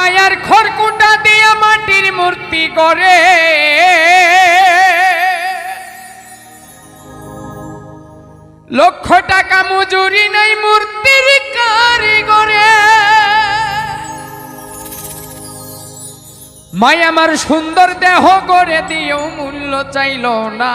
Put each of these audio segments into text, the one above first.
কাদায়ার খড়কুটা দিয়া মাটির মূর্তি করে লক্ষ টাকা মজুরি নাই মূর্তির কারিগরে। মাই আমার সুন্দর দেহ করে দিও মূল্য চাইল না।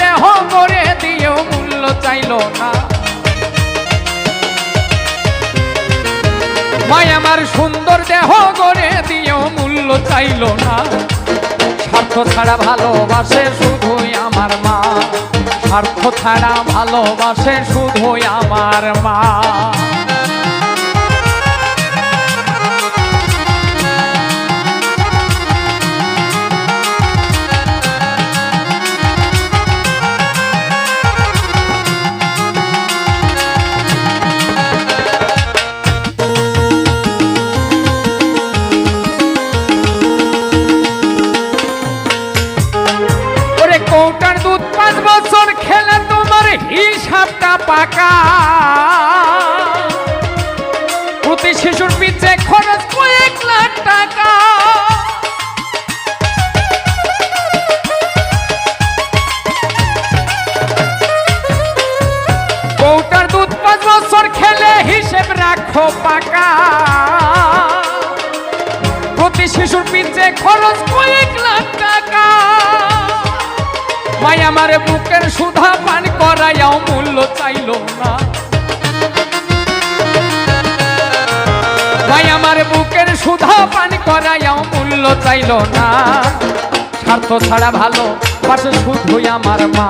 দেহ করে দিয়েও মূল্য চাইল না। মাই আমার সুন্দর দেহ করে দিয়েও মূল্য চাইল না। স্বার্থ ছাড়া ভালোবাসে শুধুই আমার মা। স্বার্থ ছাড়া ভালোবাসে শুধুই আমার মা। পাকা আমার বুকের সুধা পান করাইয়াও মূল্য চাইল না। মাই আমার বুকের সুধা পান করাইয়াও মূল্য চাইল না। স্বার্থ ছাড়া ভালো বাসে শুধুই আমার মা।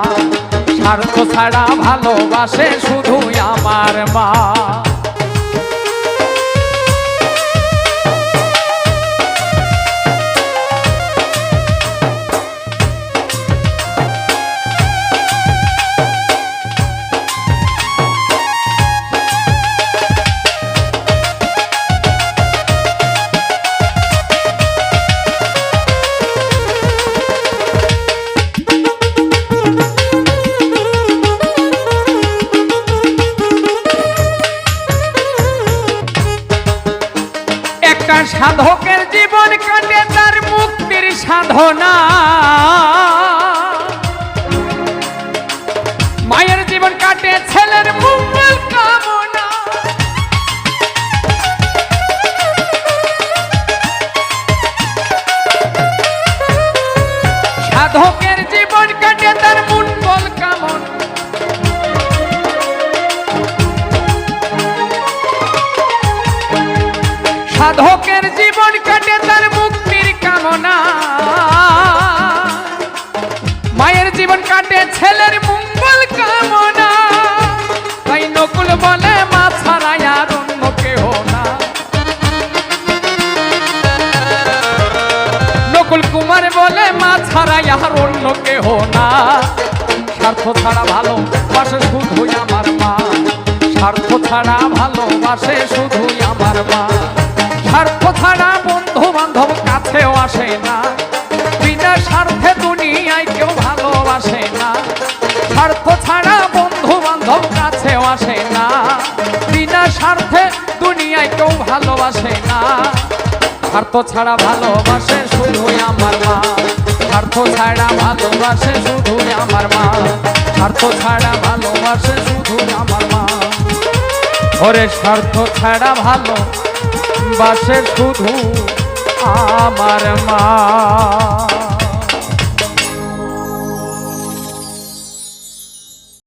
স্বার্থ ছাড়া ভালোবাসে শুধুই আমার মা। সাধকের জীবন কাটে তার মুক্তির সাধনা। সাধকের জীবন কাটে তার মুক্তির কামনা। মায়ের জীবন কাটে ছেলের মঙ্গল কামনা। তাই নকুল বলে, মা ছাড়া আর অন্য কেহ না। নকুল কুমার বলে, মা ছাড়া আর অন্য কেহ না। স্বার্থ ছাড়া ভালো ভালোবাসে শুধুই আমার মা। স্বার্থ ছাড়া ভালোবাসে শুধুই আমার মা। স্বার্থ ছাড়া বন্ধু বান্ধব কাছেও আসে না। বিনা স্বার্থে দুনিয়ায় কেউ ভালোবাসে না। স্বার্থ ছাড়া বন্ধু বান্ধব কাছেও আসে না। বিনা স্বার্থে দুনিয়ায় কেউ ভালোবাসে না। স্বার্থ ছাড়া ভালোবাসে শুধুই আমার মা। স্বার্থ ছাড়া ভালোবাসে শুধুই আমার মা। স্বার্থ ছাড়া ভালোবাসে শুধুই আমার মা। ওরে স্বার্থ ছাড়া ভালো বাসে শুধু আমার মা।